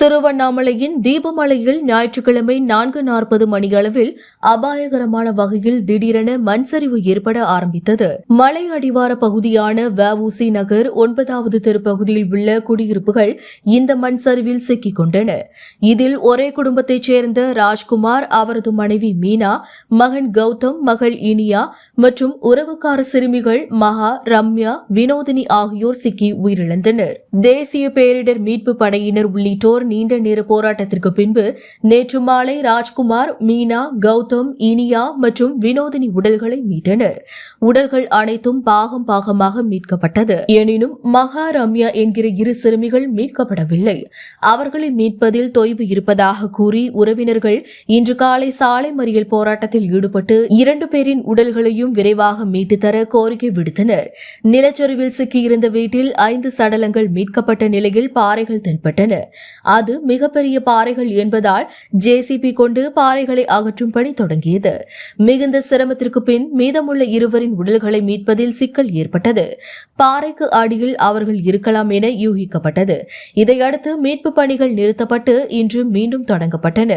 திருவண்ணாமலையின் தீபமலையில் ஞாயிற்றுக்கிழமை நான்கு நாற்பது மணியளவில் அபாயகரமான வகையில் திடீரென மண் சரிவு ஏற்பட ஆரம்பித்தது. மலை அடிவார பகுதியான வஉசி நகர் ஒன்பதாவது தெருப்பகுதியில் உள்ள குடியிருப்புகள் இந்த மண் சரிவில் சிக்கிக் கொண்டன. இதில் ஒரே குடும்பத்தைச் சேர்ந்த ராஜ்குமார் அவரது மனைவி மீனா மகன் கௌதம் மகள் இனியா மற்றும் உறவுக்கார சிறுமிகள் மகா ரம்யா வினோதினி ஆகியோர் சிக்கி உயிரிழந்தனர். தேசிய பேரிடர் மீட்பு படையினர் உள்ளிட்டோர் நீண்ட நேர போராட்டத்திற்கு பின்பு நேற்று மாலை ராஜ்குமார் மீனா கௌதம் இனியா மற்றும் வினோதினி உடல்களை மீட்டனர். உடல்கள் அனைத்தும் பாகம் பாகமாக மீட்கப்பட்டது. எனினும் மகா ரம்யா என்கிற இரு சிறுமிகள் மீட்கப்படவில்லை. அவர்களை மீட்பதில் தொய்வு இருப்பதாக கூறி உறவினர்கள் இன்று காலை சாலை மறியல் போராட்டத்தில் ஈடுபட்டு இரண்டு பேரின் உடல்களையும் விரைவாக மீட்டு தர கோரிக்கை விடுத்தனர். நிலச்சரிவில் சிக்கியிருந்த வீட்டில் ஐந்து சடலங்கள் மீட்கப்பட்ட நிலையில் பாறைகள் தென்பட்டன. அது மிகப்பெரிய பாறைகள் என்பதால் ஜேசிபி கொண்டு பாறைகளை அகற்றும் பணி தொடங்கியது. மிகுந்த சிரமத்திற்கு பின் மீதமுள்ள இருவரின் உடல்களை மீட்பதில் சிக்கல் ஏற்பட்டது. பாறைக்கு அடியில் அவர்கள் இருக்கலாம் என யூகிக்கப்பட்டது. இதையடுத்து மீட்பு பணிகள் நிறுத்தப்பட்டு இன்று மீண்டும் தொடங்கப்பட்டன.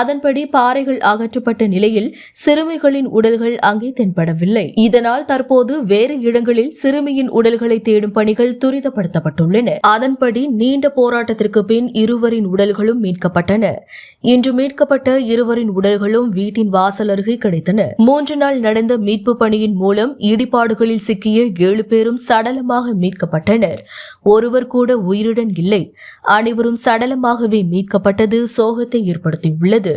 அதன்படி பாறைகள் அகற்றப்பட்ட நிலையில் சிறுமிகளின் உடல்கள் அங்கே தென்படவில்லை. இதனால் தற்போது வேறு இடங்களில் சிறுமியின் உடல்களை தேடும் பணிகள் துரிதப்படுத்தப்பட்டுள்ளன. அதன்படி நீண்ட போராட்டத்திற்கு பின் இரு இருவரின் உடல்களும் மீட்கப்பட்டன. இன்று மீட்கப்பட்ட இருவரின் உடல்களும் வீட்டின் வாசல் அருகே கிடைத்தன. மூன்று நாள் நடந்த மீட்பு பணியின் மூலம் இடிபாடுகளில் சிக்கிய ஏழு பேரும் சடலமாக மீட்கப்பட்டனர். ஒருவர் கூட உயிருடன் இல்லை. அனைவரும் சடலமாகவே மீட்கப்பட்டது சோகத்தை ஏற்படுத்தியுள்ளது.